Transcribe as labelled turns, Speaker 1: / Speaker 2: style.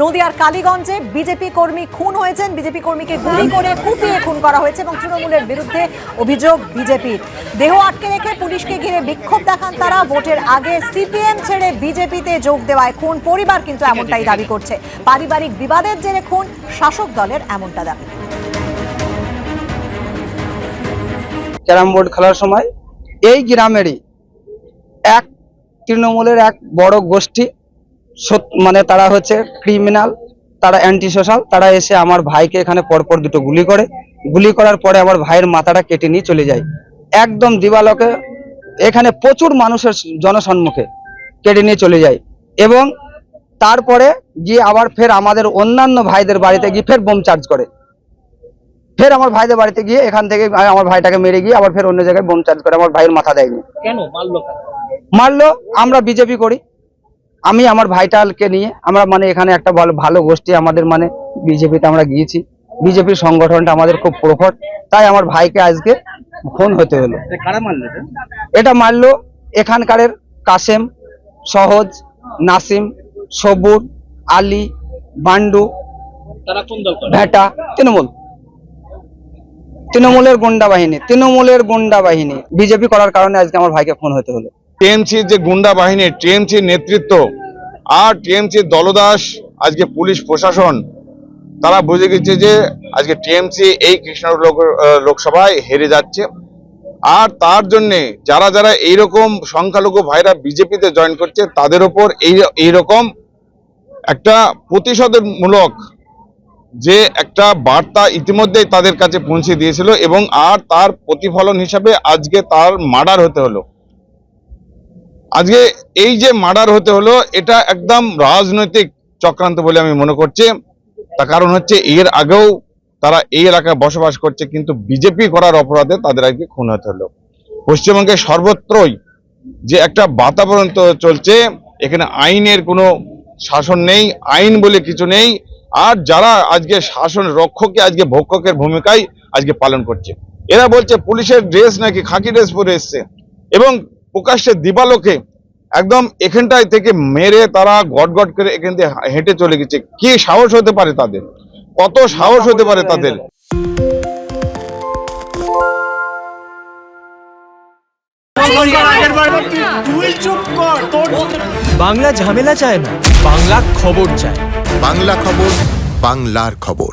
Speaker 1: নদিয়ার কালীগঞ্জে বিজেপি কর্মী খুন হয়েছেন। বিজেপি কর্মীকে গুলি করে কুপিয়ে খুন করা হয়েছে এবং তৃণমূলের বিরুদ্ধে অভিযোগ বিজেপির দেহ আটকে রেখে পুলিশকে ঘিরে বিক্ষোভ দেখান তারা। ভোটের আগে সিপিএম ছেড়ে বিজেপিতে যোগ দেওয়ায় খুন। পরিবার কিন্তু এমনটাই দাবি করছে। পারিবারিক বিবাদের জেরে খুন। শাসক দলের এমনটা দাবি।
Speaker 2: ক্যারাম বোর্ড খেলার সময় এই গ্রামেরই এক তৃণমূলের এক বড় গোষ্ঠী মানে তারা হচ্ছে ক্রিমিনাল তারা অ্যান্টি সোশ্যাল তারা এসে আমার ভাইকে এখানে পরপর দুটো গুলি করে। গুলি করার পরে আমার ভাইয়ের মাথাটা কেটে নিয়ে চলে যায়। একদম দিবালকে এখানে প্রচুর মানুষের জনসম্মুখে কেটে নিয়ে চলে যায়। এবং তারপরে গিয়ে আবার ফের আমাদের অন্যান্য ভাইদের বাড়িতে গিয়ে ফের বোম চার্জ করে। ফের আমার ভাইদের বাড়িতে গিয়ে এখান থেকে আমার ভাইটাকে মেরে গিয়ে আবার ফের অন্য জায়গায় বোম চার্জ করে আমার ভাইয়ের মাথা দেয়নি।
Speaker 3: কেন? মারলো
Speaker 2: মারলো আমরা বিজেপি করি। আমি আমার ভাইটালকে নিয়ে আমরা মানে এখানে একটা ভালো ভালো গোষ্ঠী আমাদের মানে বিজেপিতে আমরা গিয়েছি। বিজেপির সংগঠনটা আমাদের খুব প্রখর। তাই আমার ভাইকে আজকে খুন হতে হলো।
Speaker 3: এ কারা মারলো এটা?
Speaker 2: মারলো এখানকারের কাসেম সহজ নাসিম সবুর আলী বান্ডু
Speaker 3: তারা কোন দল করে?
Speaker 2: ভেটা তৃণমূল। তৃণমূলের গুন্ডা বাহিনী তৃণমূলের গুন্ডা বাহিনী। বিজেপি করার কারণে আজকে আমার ভাইকে খুন হতে হলো।
Speaker 4: টিএমসির যে গুন্ডা বাহিনী টিএমসির নেতৃত্ব আর টিএমসির দলদাস, আজকে পুলিশ প্রশাসন, তারা বুঝে গেছে যে আজকে টিএমসি এই কৃষ্ণনগর লোকসভায় হেরে যাচ্ছে। আর তার জন্য যারা যারা এইরকম সংখ্যালঘু ভাইরা বিজেপিতে জয়েন করছে, তাদের ওপর এই, এইরকম একটা প্রতিশোধমূলক যে একটা বার্তা ইতিমধ্যেই তাদের কাছে পৌঁছে দিয়েছিল এবং আর তার প্রতিফলন হিসাবে আজকে তার মার্ডার হতে হলো। আজকে এই যে মার্ডার হতে হলো, এটা একদম রাজনৈতিক চক্রান্ত বলে আমি মনে করছি। তার কারণ হচ্ছে, এর আগেও তারা এই এলাকায় বসবাস করছে, কিন্তু বিজেপি করার অপরাধে তাদের আজকে খুন হতে হলো। পশ্চিমবঙ্গে সর্বত্রই যে একটা বাতাবরণ তো চলছে, এখানে আইনের কোনো শাসন নেই, আইন বলে কিছু নেই, আর যারা আজকে শাসন রক্ষকে, আজকে ভক্ষকের ভূমিকায় আজকে পালন করছে। এরা বলছে, পুলিশের ড্রেস নাকি খাকি ড্রেস পরে এসছে? এবং প্রকাশ্যে দিবালোকে একদম এখানটায় থেকে মেরে তারা গট গট করে এখান থেকে হেঁটে চলে গেছে। কি সাহস হতে পারে তাদের? কত সাহস হতে পারে তাদের?
Speaker 5: বাংলা ঝামেলা চায় না বাংলা খবর চায়।
Speaker 6: বাংলা খবর বাংলার খবর।